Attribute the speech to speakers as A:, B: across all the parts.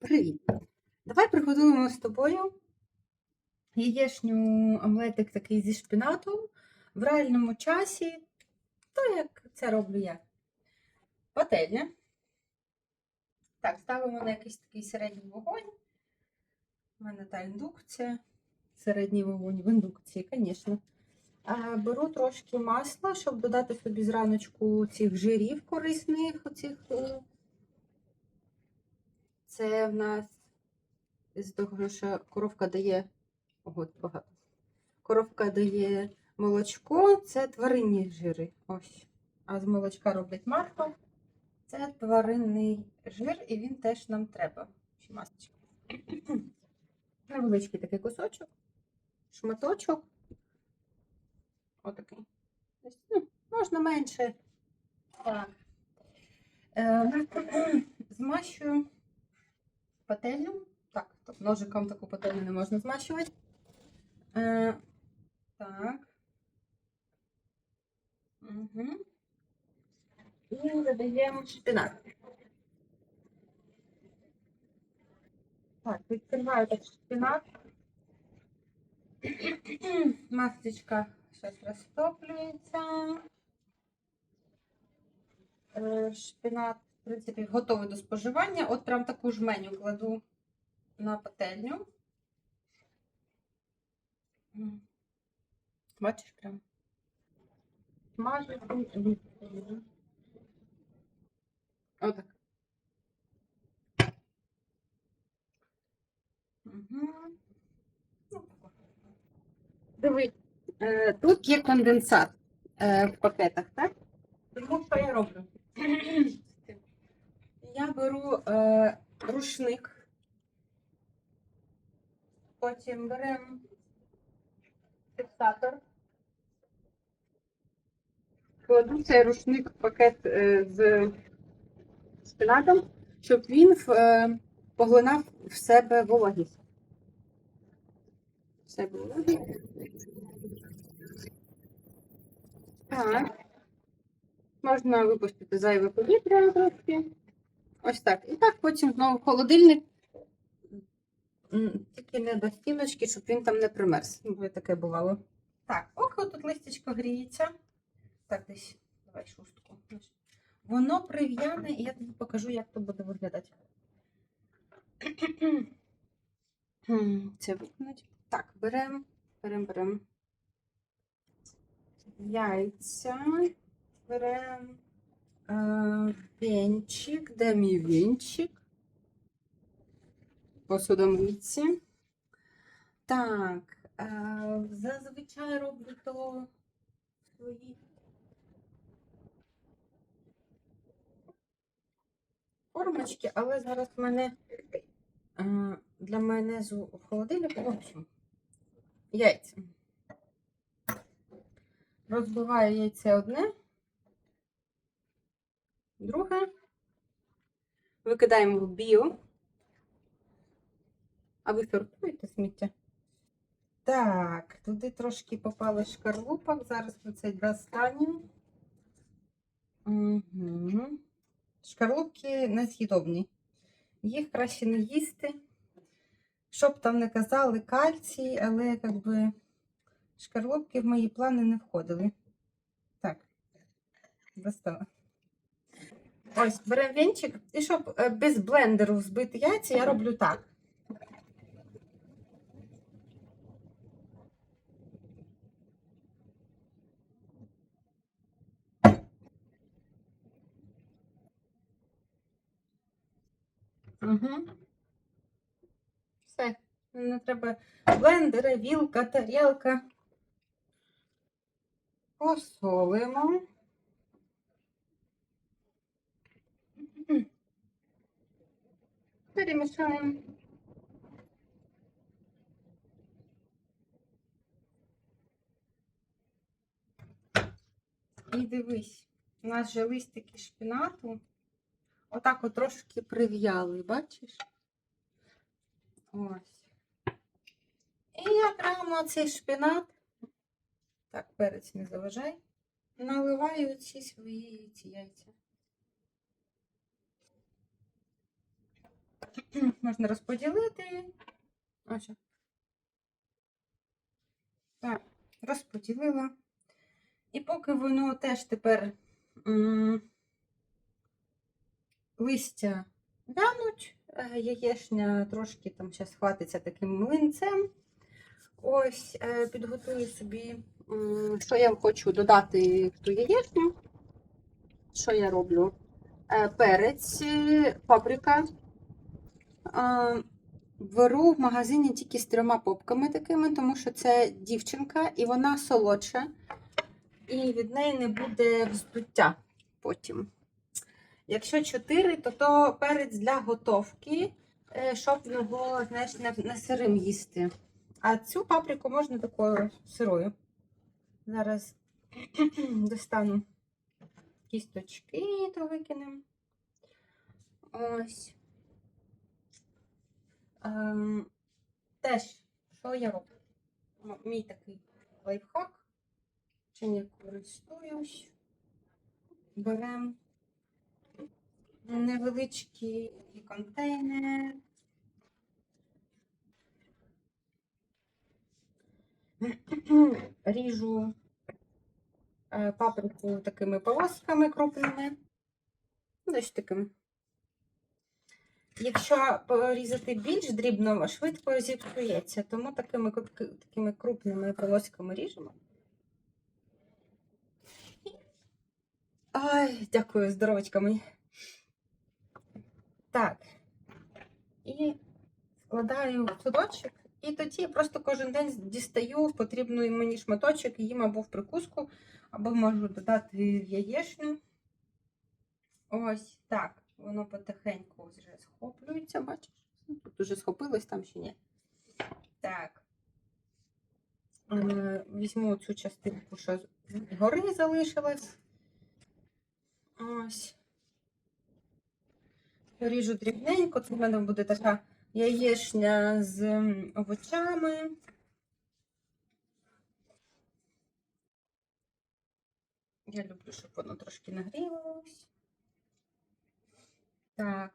A: Привіт! Давай приготуємо з тобою яєчню омлетик такий зі шпінатом в реальному часі, то як це роблю я. Пательня. Так, ставимо на якийсь такий середній вогонь. У мене та індукція. Середній вогонь в індукції, звісно. Беру трошки масла, щоб додати собі зраночку цих жирів корисних. Оцих, е, це в нас з того, що коровка дає. Ого, багато. Коровка дає молочко, це тваринні жири. Ось. А з молочка роблять масло. Це тваринний жир, і він теж нам треба. Невеличкий такий кусочок, шматочок. Отакий. Ну, можна менше. Так. Е, змащую пательню. Так, тут ножиком таку пательню не можна змащувати. Е, так. Угу. І додаємо шпинат. Так, відкриваю так шпинат. Масличка зараз розтоплюється. Е, Шпинат, в принципі, готовий до споживання. От прям таку жменю кладу на пательню. Бачиш прям? Смажу. Отак. Угу. Диви, е, тут є конденсат е, в пакетах, так? Тому що я роблю? Я беру е, рушник, потім беремо фіксатор, кладу цей рушник в пакет е, з шпинатом, щоб він е, поглинав в себе вологість. Все було. Так. Можна випустити зайве повітря трошки. Ось так. І так потім знову холодильник. Тільки не до стіночки, щоб він там не примерз. Бо таке бувало. Так, ох, тут листячко гріється. Так, десь, давай шустку. Воно прив'яне, і я тобі покажу, як то буде виглядати. Це викинуть. Так, беремо, беремо, беремо яйця, беремо вінчик. Де мій вінчик? Посудомийці. Так, е, зазвичай роблю то в своїй формочки, але зараз в мене е, для майонезу в холодильнику, в общем, яйця. Розбиваю яйце одне, друге. Викидаємо в біо. А ви сортуєте сміття? Так, туди трошки попали шкарлупок. Зараз ми це достанемо. Угу. Шкарлупки несъїдобні. Їх краще не їсти. Щоб там не казали кальцій, але якби шкарлупки в мої плани не входили. Так, достала. Ось, беремо вінчик. І щоб е, без блендеру взбити яйця, я роблю так. Угу. Все. Не треба блендери, вілка, тарілка. Посолимо. Перемішаємо. І дивись, у нас же листики шпинату. Отак от трошки прив'яли, бачиш? Ось. І я прямо цей шпинат, так, перець не заважай, наливаю ці свої ці яйця. можна розподілити. Ось. Так, розподілила. І поки воно теж тепер листя вянуть, е, яєшня трошки там зараз хватиться таким млинцем. Ось, е, підготую собі, що я хочу додати в ту яєчню. Що я роблю? Е, Перець, паприка. Беру в магазині тільки з трьома попками такими, тому що це дівчинка і вона солодша, і від неї не буде вздуття потім. Якщо 4, то то перець для готовки, е, щоб його знаєш, не, не сирим їсти. А цю паприку можна такою сирою. Зараз достану кісточки, то викинемо. Ось. Ем, теж, що я роблю? Мій такий лайфхак. Чим я користуюсь. Беремо невеличкий контейнер. Ріжу е, паприку такими полосками крупними. Десь такими. Якщо порізати більш дрібно, швидко зіпсується, тому такими, такими крупними полосками ріжемо. Ай, дякую, здоровочка мені. Так. І складаю в. І тоді просто кожен день дістаю потрібний мені шматочок їм або в прикуску, або можу додати в яєшню. Ось так. Воно потихеньку вже схоплюється, бачиш? Ну, Тут уже схопилось, там ще ні. Так. Е, Візьму цю частинку, що гори залишилась. Ось. Ріжу дрібненько. Це в мене буде така яєшня з овочами. Я люблю, щоб воно трошки нагрілось. Так.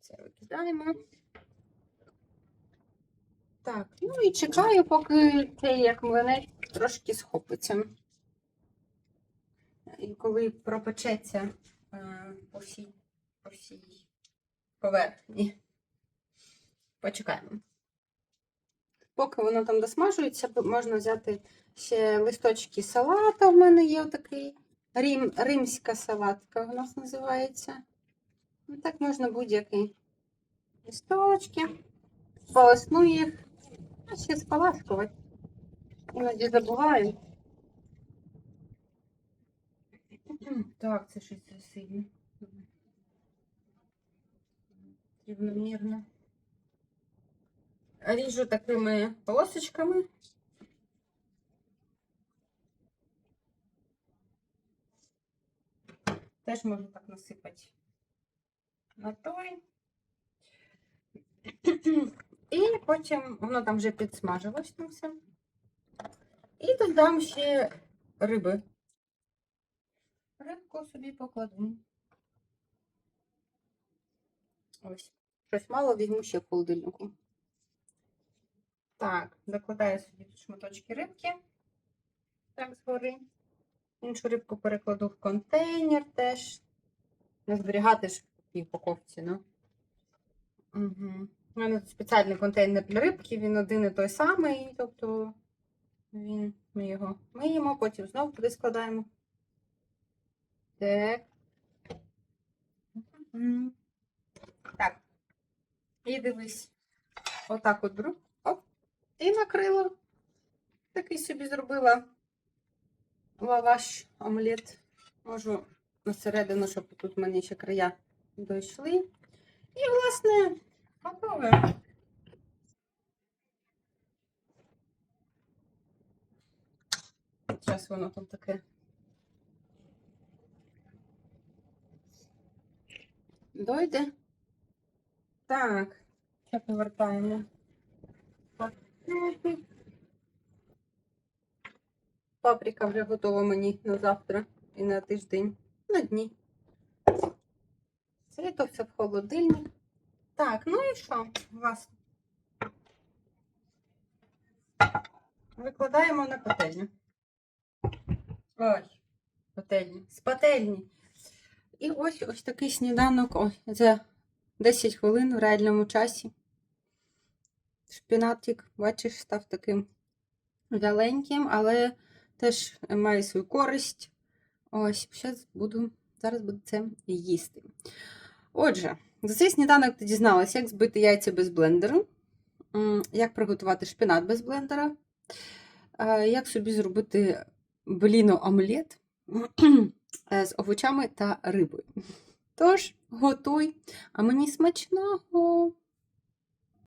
A: Це викидаємо. Так, ну і чекаю, поки цей як млинець трошки схопиться. І коли пропечеться е, по всій, по всій поверхні. Почекаємо. Поки воно там досмажується, можна взяти ще листочки салата. В мене є отакий. Рим, римська салатка у нас називається. Ну, так можна будь-який. Листочки. Полосну їх. А ще споласкувати. Іноді забуваю. Так, це щось засильне. Рівномірно. Ріжу такими полосочками. Теж можу так насипати на той. І потім воно там вже підсмажилось там все. І додам ще риби. Рибку собі покладу. Ось. Щось мало візьму ще в холодильнику. Так, докладаю собі тут шматочки рибки. Так, згори. Іншу рибку перекладу в контейнер теж. Не зберігати ж в такій упаковці, ну. Угу. У мене тут спеціальний контейнер для рибки, він один і той самий, тобто він, ми його миємо, потім знову туди складаємо. Так. Так. І дивись. Отак от беру. Оп. І накрила. Такий собі зробила лаваш, омлет. Можу на середину, щоб тут в мене ще края дійшли. І, власне, готове. Зараз воно там таке. Дойде. Так, ще повертаємо. Паприка вже готова мені на завтра і на тиждень. На дні. Це то все в холодильник. Так, ну і що у вас? Викладаємо на пательню. Ой, пательню. З пательні. І ось ось такий сніданок. Ой, за 10 хвилин в реальному часі. Шпінатик, бачиш, став таким вяленьким, але теж має свою користь. Ось, зараз буду, зараз буду це їсти. Отже, за цей сніданок ти дізналась, як збити яйця без блендеру, як приготувати шпинат без блендера, е, як собі зробити бліно омлет е, з овочами та рибою. Тож, готуй, а мені смачного!